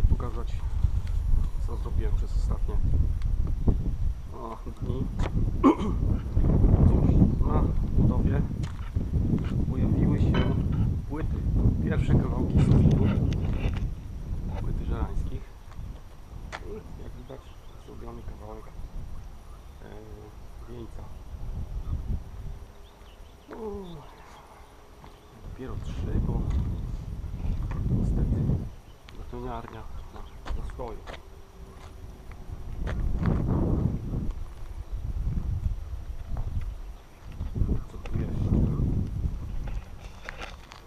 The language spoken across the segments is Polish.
dzisiaj pokazać co zrobiłem przez ostatnie o, dni. Cóż, na budowie pojawiły się płyty. Pierwsze kawałki sufitu płyty żerańskich. I jak widać zrobiony kawałek e, wieńca. Dopiero trzy, bo niestety betoniarnia na zastoju. Co tu jeszcze?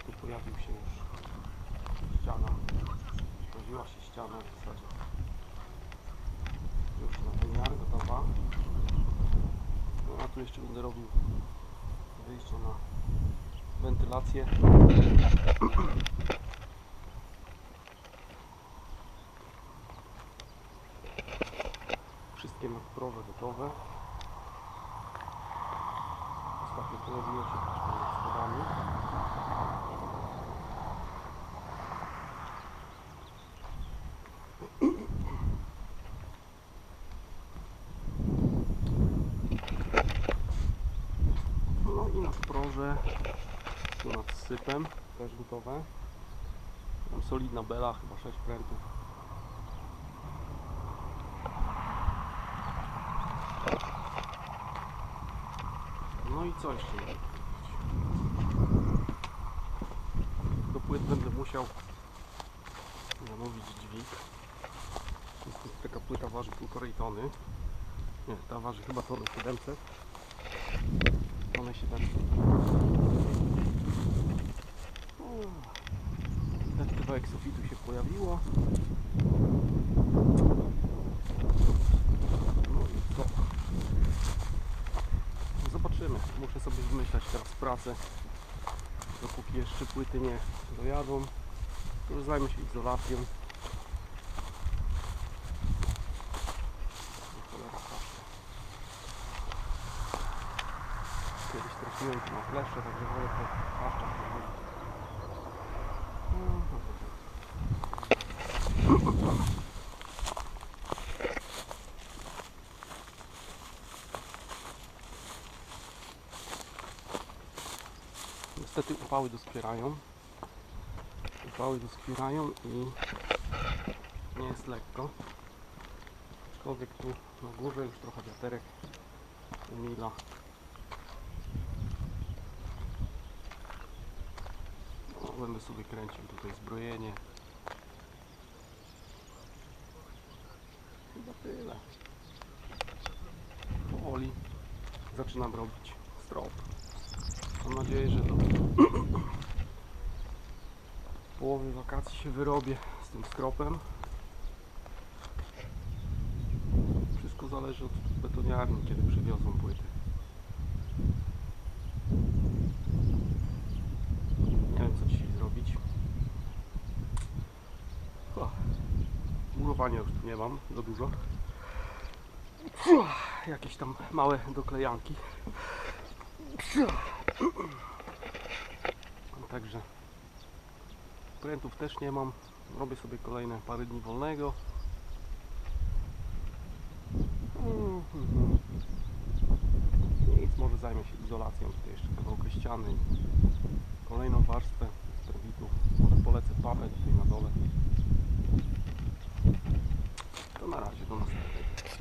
Tu pojawił się już ściana. Pojawiła się ściana w zasadzie. Już na wymiar gotowa. No a tu jeszcze będę robił wyjście na wentylację. Wszystkie nadproże gotowe. Ostatnio pojawiło się nad schodami. No i nadproże tu nad sypem też gotowe. Tam solidna bela, chyba 6 prętów. No i co jeszcze? Do płyt będę musiał zamówić dźwig. Taka płyta waży 1,5 tony. Nie, ta waży chyba tonę 700. One się tak... Widać kawałek sufitu się pojawiło. No i co? Zobaczymy. Wymyślać teraz pracę. Dopóki jeszcze płyty nie dojadą. To już zajmę się izolacją. O, cholera, paszczę. Kiedyś trafiłem tu na flesze, także wolę po paszczach prowadzić. Niestety upały doskwierają. Upały doskwierają i nie jest lekko. Aczkolwiek tu na górze już trochę wiaterek umila. Będę sobie kręcił tutaj zbrojenie. Chyba tyle. Powoli zaczynam robić strop. Mam nadzieję, że do połowy wakacji się wyrobię z tym skropem. Wszystko zależy od betoniarni, kiedy przywiozą płyty. Nie wiem co dzisiaj zrobić. O, Murowania już tu nie mam za dużo. Jakieś tam małe doklejanki. Także prętów też nie mam. Robię sobie kolejne parę dni wolnego. Nic, może zajmę się izolacją. Tutaj jeszcze kawałkę ściany. Kolejną warstwę sterwitów. Może polecę papę tutaj na dole.